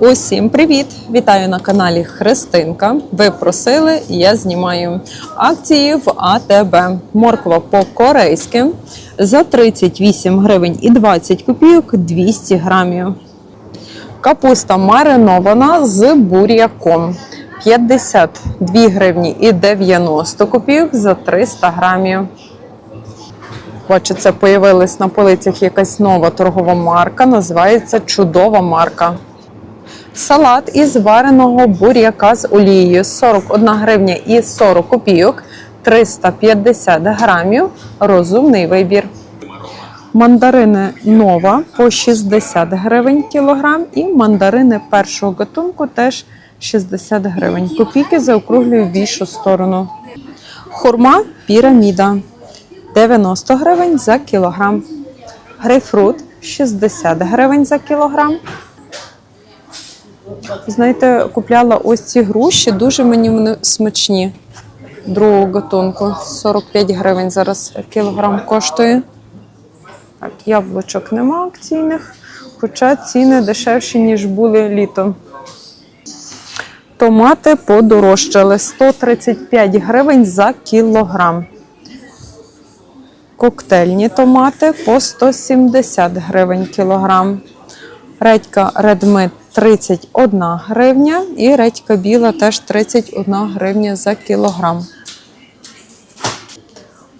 Усім привіт! Вітаю на каналі Христинка. Ви просили, я знімаю акції в АТБ. Морква по-корейськи за 38 гривень і 20 копійок 200 грамів. Капуста маринована з буряком 52 гривні і 90 копійок за 300 грамів. Бачу, це появилась на полицях якась нова торгова марка, називається Чудова марка. Салат із вареного буряка з олією 41 гривня і 40 копійок, 350 грамів. Розумний вибір. Мандарини нова по 60 гривень кілограм і мандарини першого гатунку теж 60 гривень. Копійки заокруглюю в більшу сторону. Хурма піраміда 90 гривень за кілограм. Грейпфрут 60 гривень за кілограм. Знаєте, купляла ось ці груші, дуже мені вони смачні. Другого гатунку. 45 гривень зараз кілограм коштує. Так, яблучок нема акційних, хоча ціни дешевші, ніж були літом. Томати подорожчали 135 гривень за кілограм. Коктейльні томати по 170 гривень кілограм. Редька редмит 31 гривня і редька біла теж 31 гривня за кілограм.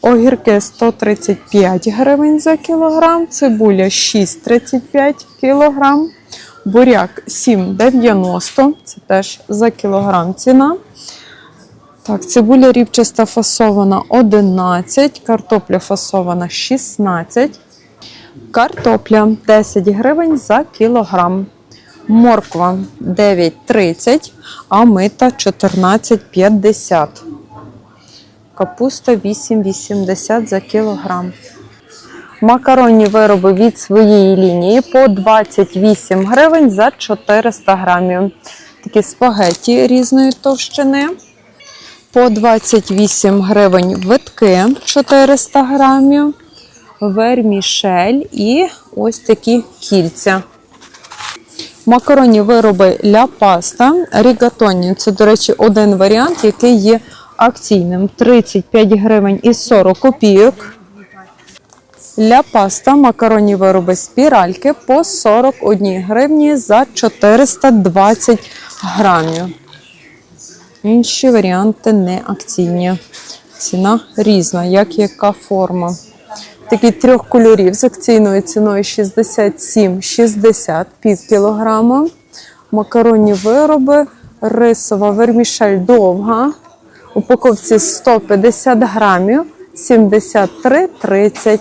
Огірки 135 гривень за кілограм, цибуля 6,35 кілограм, буряк 7,90, це теж за кілограм ціна. Так, цибуля рівчаста фасована 11, картопля фасована 16, картопля 10 гривень за кілограм. Морква 9,30, а мита 14,50. Капуста 8,80 за кілограм. Макаронні вироби від своєї лінії по 28 гривень за 400 грамів. Такі спагеті різної товщини. По 28 гривень витки 400 грамів, вермішель і ось такі кільця. Макаронні вироби ля паста, рігатоні. Це, до речі, один варіант, який є акційним. 35 гривень і 40 копійок. Ля паста, макаронні вироби спіральки по 41 гривні за 420 грамів. Інші варіанти не акційні. Ціна різна, як яка форма. Такі трьох кольорів з акційною ціною 67,60 пів кілограма. Макаронні вироби, рисова вермішель довга. Упаковці 150 грамів 73,30.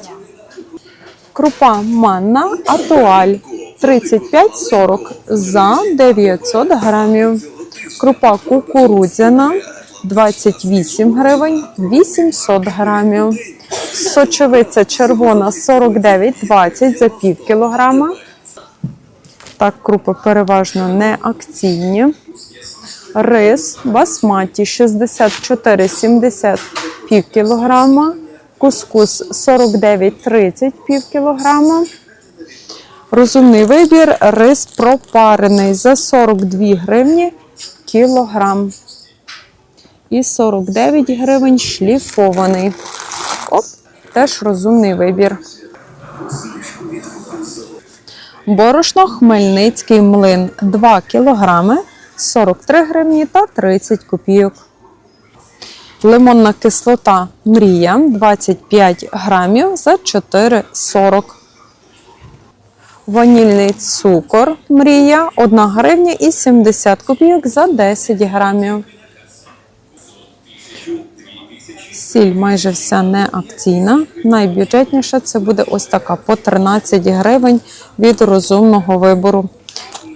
Крупа манна атуаль 35,40 за 900 грамів. Крупа кукурудзяна 28 гривень 800 грамів. Сочевиця червона 49,20 за пів кілограма. Так, крупи переважно не акційні. Рис басматі 64,70 пів кілограма. Кускус 49,30 пів кілограма. Розумний вибір. Рис пропарений за 42 гривні кілограм. І 49 гривень шліфований. Оп, теж розумний вибір. Борошно Хмельницький млин 2 кілограми 43 гривні та 30 копійок. Лимонна кислота Мрія 25 грамів за 4,40. Ванільний цукор Мрія 1 гривня і 70 копійок за 10 грамів. Сіль майже вся не акційна. Найбюджетніша це буде ось така по 13 гривень від розумного вибору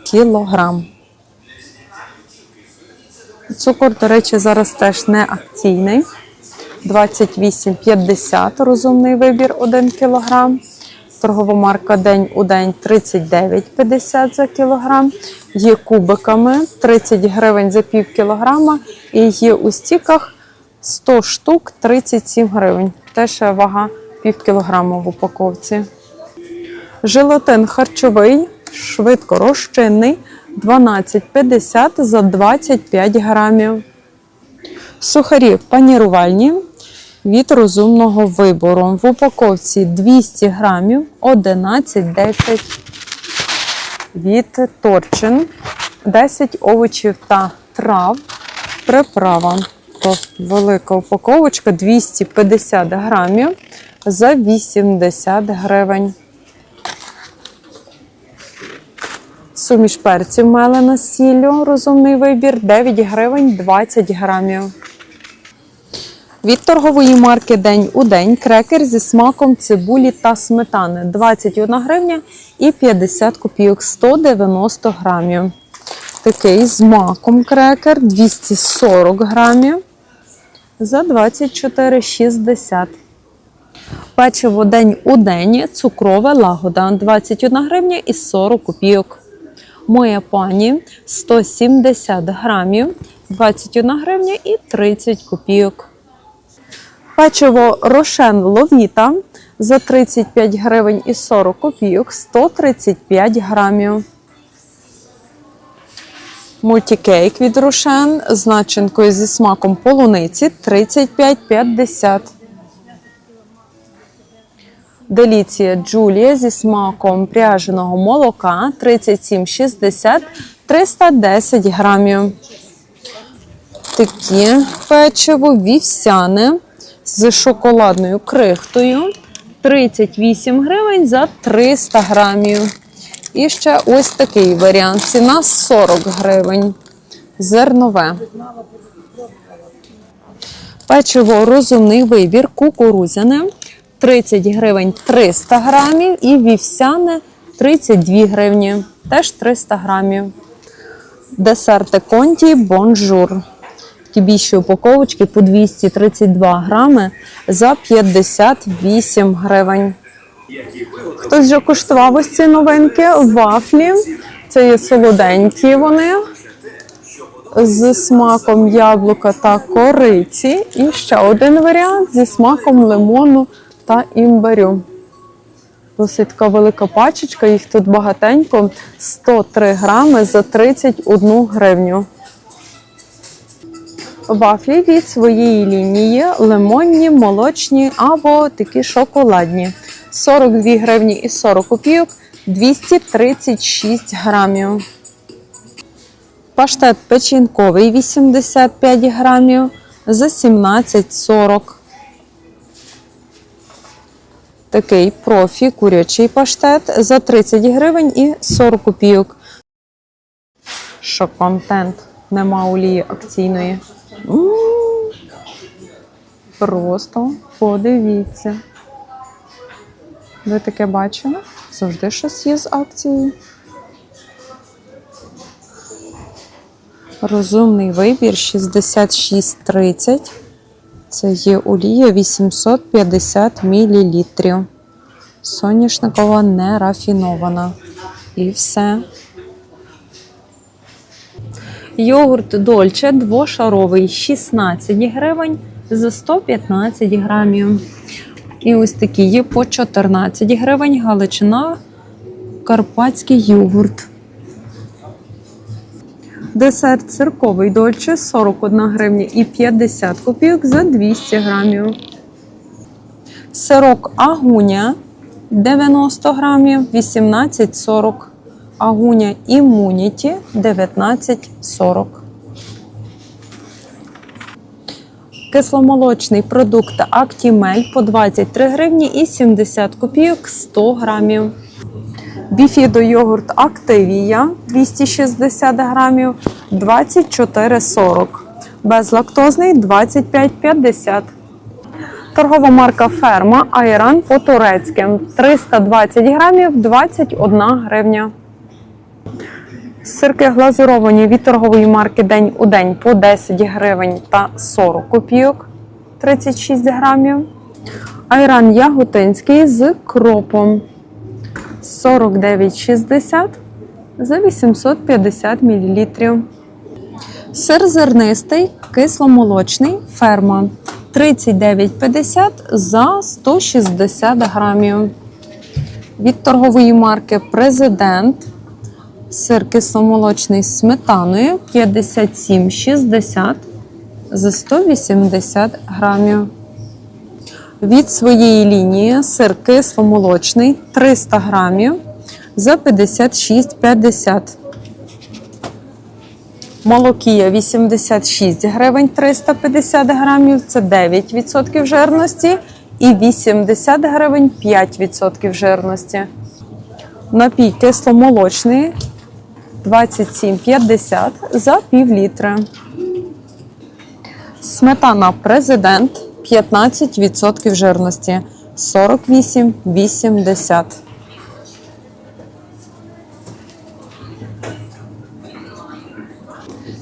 кілограм. Цукор, до речі, зараз теж не акційний. 28,50 розумний вибір 1 кілограм. Торгова марка День у день 39,50 за кілограм. Є кубиками 30 гривень за пів кілограма. І є у стіках 100 штук 37 гривень. Теж вага пів кілограма в упаковці. Желатин харчовий, швидко розчинний 12,50 за 25 грамів. Сухарі панірувальні від розумного вибору. В упаковці 200 грамів 11,10 від Торчин, 10 овочів та трав, приправа. То велика упаковочка 250 грамів за 80 гривень. Суміш перців мелена з сіллю, розумний вибір 9 гривень 20 грамів. Від торгової марки День у день крекер зі смаком цибулі та сметани 21 гривня і 50 копійок 190 грамів. Такий з маком крекер 240 грамів за 24,60. Печиво день у день цукрове лагода 21 гривня і 40 копійок. Моя пані 170 грамів 21 гривня і 30 копійок. Печиво Рошен Ловіта за 35 гривень і 40 копійок 135 грамів. Мультикейк від Рошен з начинкою зі смаком полуниці 35,50. Деліція Джулія зі смаком пряженого молока 37,60 310 грамів. Такі печиво вівсяне з шоколадною крихтою 38 гривень за 300 грамів. І ще ось такий варіант. Ціна 40 гривень. Зернове. Печиво розумний вибір кукурудзяне 30 гривень 300 грамів і вівсяне 32 гривні, теж 300 грамів. Десерти конті бонжур. Такі більші упаковочки по 232 грами за 58 гривень. Хтось вже куштував ось ці новинки вафлі. Це є солоденькі вони з смаком яблука та кориці. І ще один варіант зі смаком лимону та імбирю. Досить така велика пачечка, їх тут багатенько. 103 грами за 31 гривню. Вафлі від своєї лінії лимонні, молочні або такі шоколадні. 42 гривні і 40 копійок, 236 грамів. Паштет печінковий 85 грамів за 17,40. Такий профі курячий паштет за 30 гривень і 40 копійок. Що контент? Нема олії акційної. М, Просто подивіться. Ви таке бачили? Завжди щось є з акцією. Розумний вибір 66,30. Це є олія 850 мл. Соняшникова не рафінована. І все. Йогурт Дольче двошаровий 16 гривень за 115 грамів. І ось такі є по 14 гривень Галичина Карпатський йогурт. Десерт цирковий дольче 41 гривня і 50 копійок за 200 грамів. Сирок агуня 90 грамів 18,40. Агуня імуніті 19,40. Кисломолочний продукт Актімель по 23 гривні і 70 копійок 100 грамів. Біфідо йогурт Активія 260 грамів 24,40. Безлактозний 25,50. Торгова марка Ферма Айран по турецьким 320 грамів 21 гривня. Сирки глазуровані від торгової марки День у день по 10 гривень та 40 копійок 36 грамів. Айран яготинський з кропом 49,60 за 850 мл. Сир зернистий, кисломолочний, ферма 39,50 за 160 грамів. Від торгової марки Президент Сир кисломолочний з сметаною 57,60 за 180 грамів. Від своєї лінії сир кисломолочний 300 грамів за 56,50. Молокія 86 гривень 350 грамів, це 9% жирності. І 80 гривень 5% жирності. Напій кисломолочний 27,50 за пів літра. Сметана президент 15% жирності 48,80.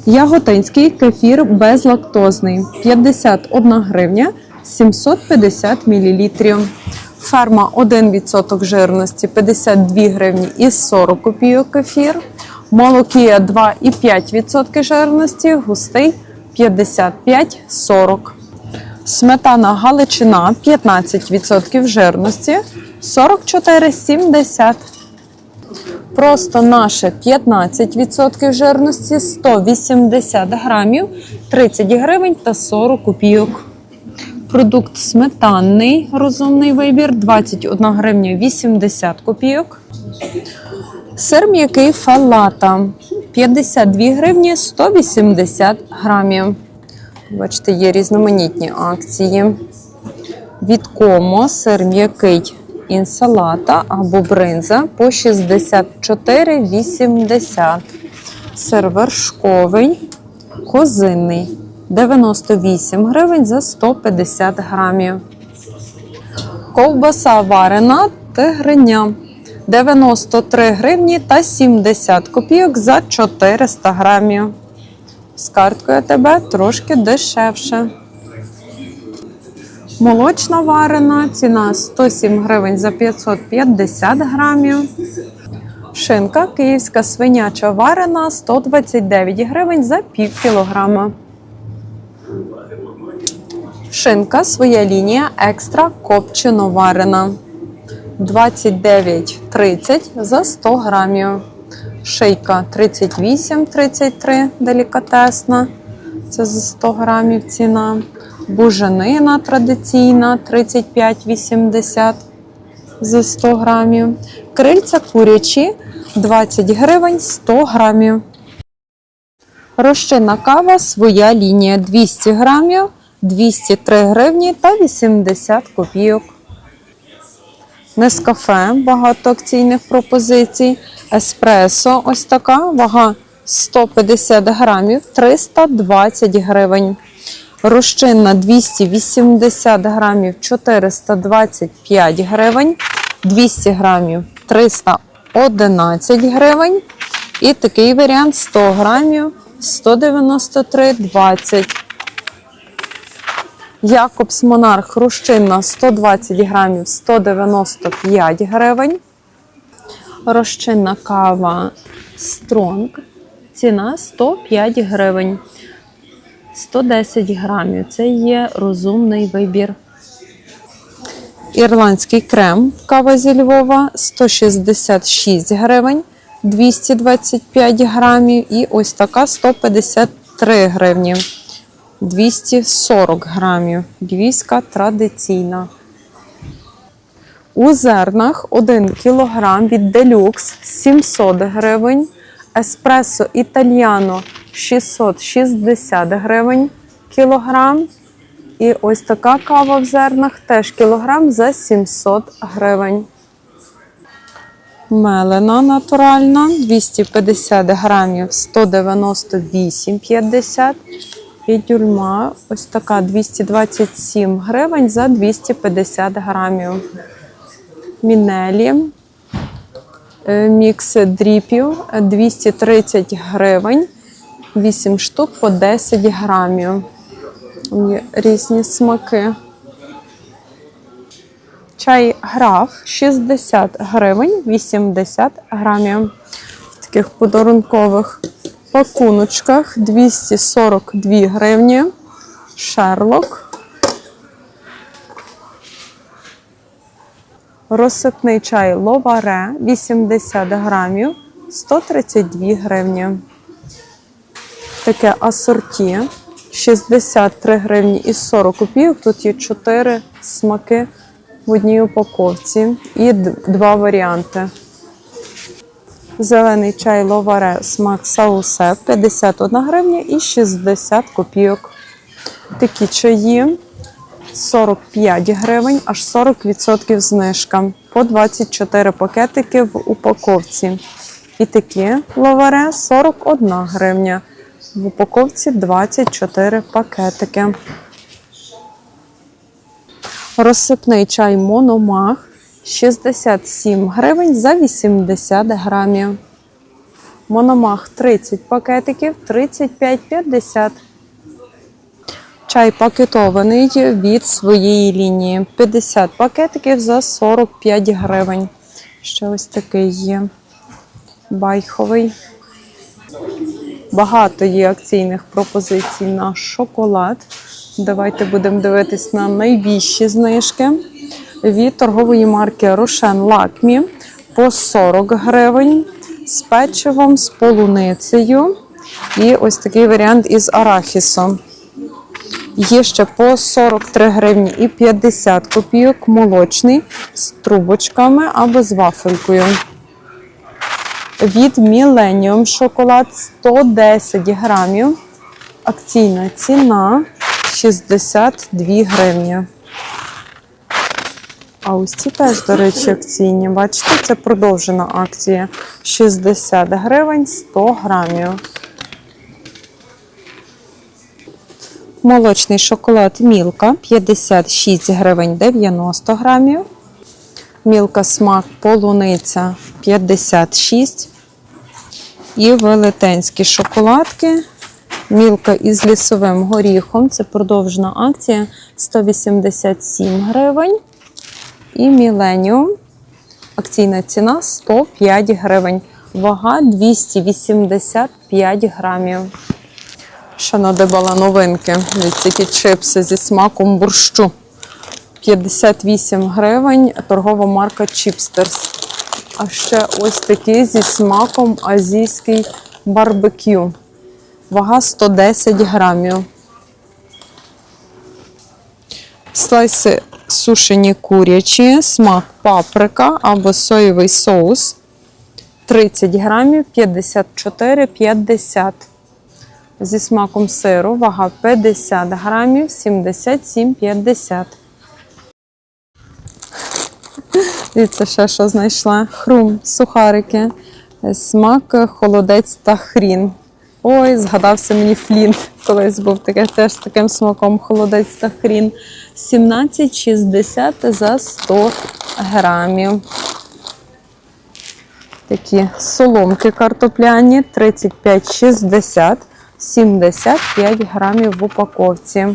Яготинський кефір безлактозний 51 гривня 750 мл. Ферма 1% жирності 52 гривні і 40 копійок кефір. Молокія 2,5% жирності, густий 55,40. Сметана Галичина 15% жирності 44,70. Просто наше 15% жирності 180 грамів 30 гривень та 40 копійок. Продукт сметанний розумний вибір 21 гривня 80 копійок. Сир м'який фалата 52 гривні 180 грамів. Бачите, є різноманітні акції. Від комо сир м'який інсалата або бринза по 64,80. Сир вершковий, козинний 98 гривень за 150 грамів. Ковбаса варена тигриня 93 гривні та 70 копійок за 400 грамів. З карткою тебе трошки дешевше. Молочна варена, ціна 107 гривень за 550 грамів. Шинка київська свиняча варена 129 гривень за пів кілограма. Шинка своя лінія екстра копчено варена 29,30 за 100 грамів. Шийка 38,33 делікатесна. Це за 100 грамів ціна. Буженина традиційна 35,80 за 100 грамів. Крильця курячі 20 гривень 100 грамів. Розчинна кава своя лінія 200 грамів, 203 гривні та 80 копійок. Нескафе, багато акційних пропозицій. Еспресо, ось така, вага 150 грамів, 320 гривень. Розчинна 280 грамів, 425 гривень. 200 грамів, 311 гривень. І такий варіант 100 грамів, 193,20. Якобс Монарх розчинна 120 грамів 195 гривень. Розчинна кава Стронг. Ціна 105 гривень. 110 грамів. Це є розумний вибір. Ірландський крем кава зі Львова 166 гривень, 225 грамів. І ось така 153 гривні. 240 грамів. Львівська традиційна. У зернах 1 кг від Deluxe 700 гривень. Еспресо Італіано 660 гривень кілограм. І ось така кава в зернах теж кілограм за 700 гривень. Мелена натуральна 250 грамів 198,50. І дюрма ось така 227 гривень за 250 грамів. Мінелі. е, Мікс дріпів 230 гривень, 8 штук по 10 грамів. Різні смаки. Чай граф 60 гривень, 80 грамів. В таких подарункових пакуночках 242 гривні. Шерлок. Розсипний чай ловаре 80 грамів, 132 гривні. Таке асорті 63 гривні і 40 копійок. Тут є 4 смаки в одній упаковці і два варіанти. Зелений чай ловаре смак саусе 51 гривня і 60 копійок. Такі чаї 45 гривень, аж 40% знижка. По 24 пакетики в упаковці. І такі ловаре 41 гривня. В упаковці 24 пакетики. Розсипний чай Мономах 67 гривень за 80 грамів. Мономах 30 пакетиків 35,50. Чай пакетований від своєї лінії. 50 пакетиків за 45 гривень. Ще ось такий є. Байховий. Багато є акційних пропозицій на шоколад. Давайте будемо дивитись на найбільші знижки. Від торгової марки Рошен Лакмі по 40 гривень з печивом, з полуницею. І ось такий варіант із арахісом. Є ще по 43 гривні і 50 копійок молочний з трубочками або з вафелькою. Від Millennium шоколад 110 грамів. Акційна ціна 62 гривні. А ось ці теж, до речі, акційні. Бачите, це продовжена акція. 60 гривень 100 грамів. Молочний шоколад Мілка 56 гривень 90 грамів. Мілка смак полуниця 56. І велетенські шоколадки. Мілка із лісовим горіхом. Це продовжена акція 187 гривень. І Міленіум. Акційна ціна 105 гривень. Вага 285 грамів. Ще надибала новинки. Які чипси зі смаком борщу. 58 гривень, торгова марка Чіпстерс. А ще ось такі зі смаком азійський барбекю. Вага 110 грамів. Слайси сушені курячі, смак паприка або соєвий соус. 30 грамів 54,50. Зі смаком сиру, вага 50 грамів 77,50. Дивіться, ще що знайшла. Хрум, сухарики, смак, холодець та хрін. Ой, згадався мені флінт. Колись був таке теж з таким смаком холодець та хрін. 17,60 за 100 грамів. Такі соломки картопляні 35,60, 75 грамів в упаковці.